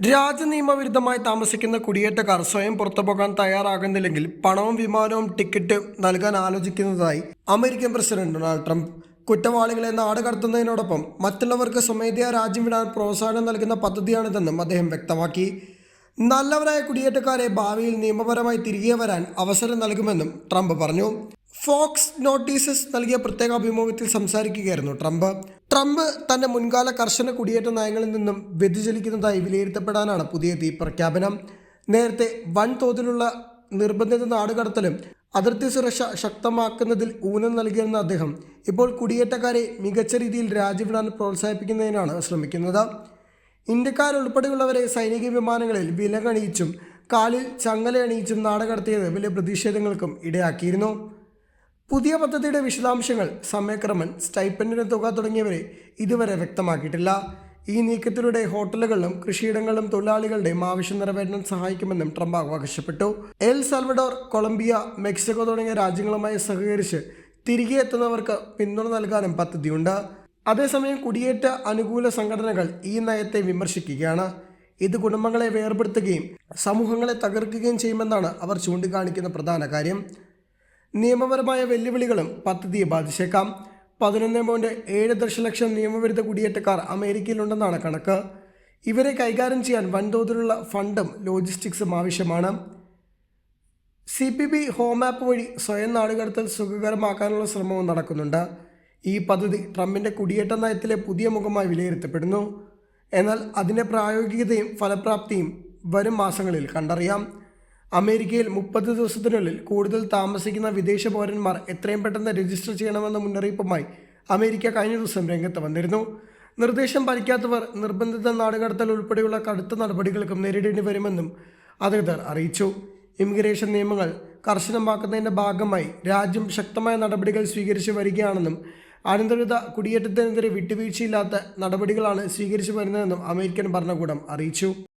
രാജ്യനിയമവിരുദ്ധമായി താമസിക്കുന്ന കുടിയേറ്റക്കാർ സ്വയം പുറത്തു പോകാൻ തയ്യാറാകുന്നില്ലെങ്കിൽ പണവും വിമാനവും ടിക്കറ്റ് നൽകാൻ ആലോചിക്കുന്നതായി അമേരിക്കൻ പ്രസിഡന്റ് ഡൊണാൾഡ് ട്രംപ്. കുറ്റവാളികളെ നാട് കടത്തുന്നതിനോടൊപ്പം മറ്റുള്ളവർക്ക് സ്വമേധയാ രാജ്യം വിടാൻ പ്രോത്സാഹനം നൽകുന്ന പദ്ധതിയാണിതെന്നും അദ്ദേഹം വ്യക്തമാക്കി. നല്ലവരായ കുടിയേറ്റക്കാരെ ഭാവിയിൽ നിയമപരമായി തിരികെ വരാൻ അവസരം നൽകുമെന്നും ട്രംപ് പറഞ്ഞു. ഫോക്സ് നോട്ടീസസ് നൽകിയ പ്രത്യേക അഭിമുഖത്തിൽ സംസാരിക്കുകയായിരുന്നു ട്രംപ്. ട്രംപ് തന്റെ മുൻകാല കർശന കുടിയേറ്റ നയങ്ങളിൽ നിന്നും വ്യതിചലിക്കുന്നതായി വിലയിരുത്തപ്പെടാനാണ് പുതിയ തീ പ്രഖ്യാപനം. നേരത്തെ വൻതോതിലുള്ള നിർബന്ധിത നാടുകടത്തലും അതിർത്തി സുരക്ഷ ശക്തമാക്കുന്നതിൽ ഊന്നൽ നൽകിയിരുന്ന അദ്ദേഹം ഇപ്പോൾ കുടിയേറ്റക്കാരെ മികച്ച രീതിയിൽ രാജ്യവിടാൻ പ്രോത്സാഹിപ്പിക്കുന്നതിനാണ് ശ്രമിക്കുന്നത്. ഇന്ത്യക്കാരുൾപ്പെടെയുള്ളവരെ സൈനിക വിമാനങ്ങളിൽ വിലകണിയിച്ചും കാലിൽ ചങ്ങലയണിയിച്ചും നാടുകടത്തിയത് വലിയ പ്രതിഷേധങ്ങൾക്കും ഇടയാക്കിയിരുന്നു. പുതിയ പദ്ധതിയുടെ വിശദാംശങ്ങൾ സമയക്രമൻ സ്റ്റൈപ്പൻഡിന് തുക തുടങ്ങിയവരെ ഇതുവരെ വ്യക്തമാക്കിയിട്ടില്ല. ഈ നീക്കത്തിലൂടെ ഹോട്ടലുകളിലും കൃഷിയിടങ്ങളിലും തൊഴിലാളികളുടെയും ആവശ്യം നിറവേറ്റാൻ സഹായിക്കുമെന്നും ട്രംപ് അവകാശപ്പെട്ടു എൽ സാൽവഡോർ കൊളംബിയ മെക്സിക്കോ തുടങ്ങിയ രാജ്യങ്ങളുമായി സഹകരിച്ച് തിരികെ എത്തുന്നവർക്ക് പിന്തുണ നൽകാനും പദ്ധതിയുണ്ട്. അതേസമയം കുടിയേറ്റ അനുകൂല സംഘടനകൾ ഈ നയത്തെ വിമർശിക്കുകയാണ്. ഇത് കുടുംബങ്ങളെ വേർപെടുത്തുകയും സമൂഹങ്ങളെ തകർക്കുകയും ചെയ്യുമെന്നാണ് അവർ ചൂണ്ടിക്കാണിക്കുന്ന പ്രധാന കാര്യം. നിയമപരമായ വെല്ലുവിളികളും പദ്ധതിയെ ബാധിച്ചേക്കാം. പതിനൊന്ന് പോയിന്റ് ഏഴ് ദശലക്ഷം നിയമവിരുദ്ധ കുടിയേറ്റക്കാർ അമേരിക്കയിലുണ്ടെന്നാണ് കണക്ക്. ഇവരെ കൈകാര്യം ചെയ്യാൻ വൻതോതിലുള്ള ഫണ്ടും ലോജിസ്റ്റിക്സും ആവശ്യമാണ്. C P B home app വഴി സ്വയം നാടുകടത്തൽ സുഖകരമാക്കാനുള്ള ശ്രമവും നടക്കുന്നുണ്ട്. ഈ പദ്ധതി ട്രംപിന്റെ കുടിയേറ്റ നയത്തിലെ പുതിയ മുഖമായി വിലയിരുത്തപ്പെടുന്നു. എന്നാൽ അതിന്റെ പ്രായോഗികതയും ഫലപ്രാപ്തിയും വരും മാസങ്ങളിൽ കണ്ടറിയാം. അമേരിക്കയിൽ മുപ്പത് ദിവസത്തിനുള്ളിൽ കൂടുതൽ താമസിക്കുന്ന വിദേശ പൗരന്മാർ എത്രയും പെട്ടെന്ന് രജിസ്റ്റർ ചെയ്യണമെന്ന മുന്നറിയിപ്പുമായി അമേരിക്ക കഴിഞ്ഞ ദിവസം രംഗത്ത് വന്നിരുന്നു. നിർദ്ദേശം പാലിക്കാത്തവർ നിർബന്ധിത നാടുകടത്തൽ ഉൾപ്പെടെയുള്ള കടുത്ത നടപടികൾക്കും നേരിടേണ്ടി വരുമെന്നും അധികൃതർ അറിയിച്ചു. ഇമിഗ്രേഷൻ നിയമങ്ങൾ കർശനമാക്കുന്നതിന്റെ ഭാഗമായി രാജ്യം ശക്തമായ നടപടികൾ സ്വീകരിച്ചു വരികയാണെന്നും അനന്തരത കുടിയേറ്റത്തിനെതിരെ വിട്ടുവീഴ്ചയില്ലാത്ത നടപടികളാണ് സ്വീകരിച്ചു വരുന്നതെന്നും അമേരിക്കൻ ഭരണകൂടം അറിയിച്ചു.